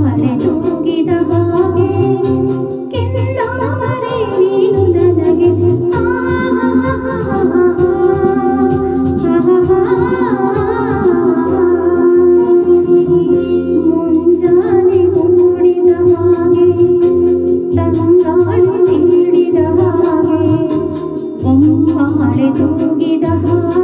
ಮರೆದೂಗಿದ ಹಾಗೆ ಕೆಂದಾಮರೆ ನೀನು ನನಗೆ. ಮುಂಜಾನೆ ಮೂಡಿದ ಹಾಗೆ ತಂಗಾಳು ನೀಡಿದ ಹಾಗೆ ಒಂಬಾಳೆ ತೂಗಿದ ಹಾಗೆ.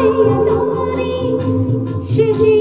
Theodore, she, she.